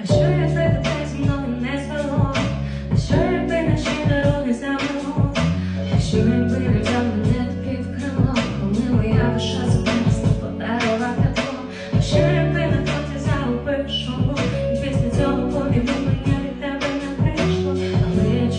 А що якби тебе зі мною не звело? Що якби наші дороги замело? А що якби не взяв мене під крило, коли моя душа зупинилась, подарила тепло? А що якби на фото загубив шубу? І після цього побігу мені від не прийшло, але я